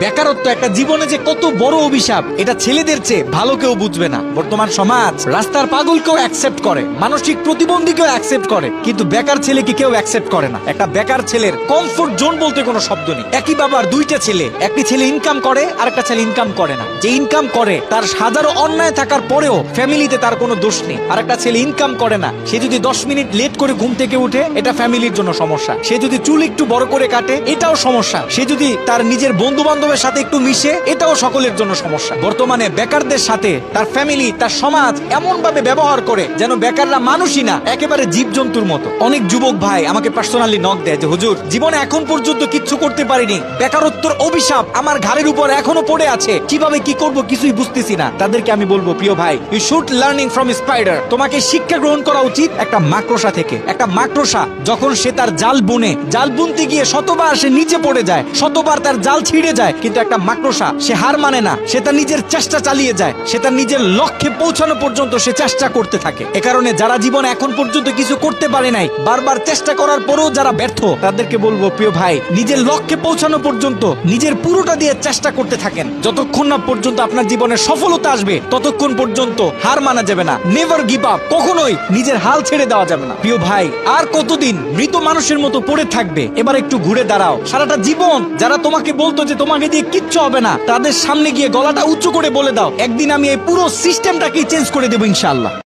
বেকারত্ব একটা জীবনে যে কত বড় অভিশাপ, এটা ছেলেদের চেয়ে ভালো কেউ বুঝবে না। বর্তমান সমাজ রাস্তার পাগল পাগলকেও অ্যাকসেপ্ট করে, মানসিক প্রতিবন্ধীকেও অ্যাকসেপ্ট করে, কিন্তু বেকার ছেলেকে কেউ অ্যাকসেপ্ট করে না। একটা বেকার ছেলের কমফোর্ট জোন বলতে কোনো শব্দ নেই। একই বাবার দুইটা ছেলে, একটি ছেলে ইনকাম করে আর একটা ছেলে ইনকাম করে না। যে ইনকাম করে, তার হাজারো অন্যায় থাকার পরেও ফ্যামিলিতে তার কোনো দোষ নেই। আর একটা ছেলে ইনকাম করে না, সে যদি দশ মিনিট লেট করে ঘুম থেকে উঠে, এটা ফ্যামিলির জন্য সমস্যা। সে যদি চুল একটু বড় করে কাটে, এটাও সমস্যা। সে যদি তার নিজের বন্ধু বান্ধবের সাথে একটু মিশে, এটাও সকলের জন্য সমস্যা। বর্তমানে বেকারদের সাথে তার ফ্যামিলি তার সমাজ এমন ভাবে ব্যবহার করে যেন বেকাররা মানুষই না, একেবারে জীবজন্তুর মতো। অনেক যুবক ভাই আমাকে পার্সোনালি নক দেয় যে, হুজুর, জীবনে এখন পর্যন্ত কিচ্ছু করতে পারিনি। বেকারত্বর অভিশাপ আমার ঘাড়ের উপর এখনও পড়ে আছে। কীভাবে কি করব কিছুই বুঝতেছি না। তাদেরকে আমি বলব, প্রিয় ভাই you should learning from spider তোমাকে শিক্ষা গ্রহণ করা উচিত একটা মাকড়সা থেকে। একটা মাকড়সা যখন সে তার জাল বুনে, জাল বুনতে গিয়ে শতবার সে নিচে পড়ে যায়, শতবার তার জাল ছিঁড়ে যায় কিন্তু একটা মাকড়সা, সে হার মানে না। সে তার নিজের চেষ্টা চালিয়ে যায়। সে তার নিজের লক্ষ্যে পৌঁছানো পর্যন্ত সে চেষ্টা করতে থাকে। এ কারণে যারা জীবন এখন পর্যন্ত কিছু করতে পারে নাই, বারবার চেষ্টা করার পরেও যারা ব্যর্থ, তাদেরকে বলব, প্রিয় ভাই, নিজের লক্ষ্যে পৌঁছানো পর্যন্ত নিজের পুরোটা দিয়ে চেষ্টা করতে থাকেন। যতক্ষণ না পর্যন্ত আপনার জীবনে সফলতা আসবে, ততক্ষণ পর্যন্ত হার মানা যাবে না। নেভার গিভ আপ কখনোই নিজের হাল ছেড়ে দেওয়া যাবে না। প্রিয় ভাই, আর কতদিন মৃত মানুষের মতো পড়ে থাকবে? এবার একটু ঘুরে দাঁড়াও। সারাটা জীবন যারা তোমাকে বলতো যে তোমাকে দিয়ে কিচ্ছু হবে না। তাদের সামনে গিয়ে গলাটা উঁচু করে বলে দাও। একদিন আমি এই পুরো সিস্টেমটাকেই চেঞ্জ করে দেবো ইনশাআল্লাহ।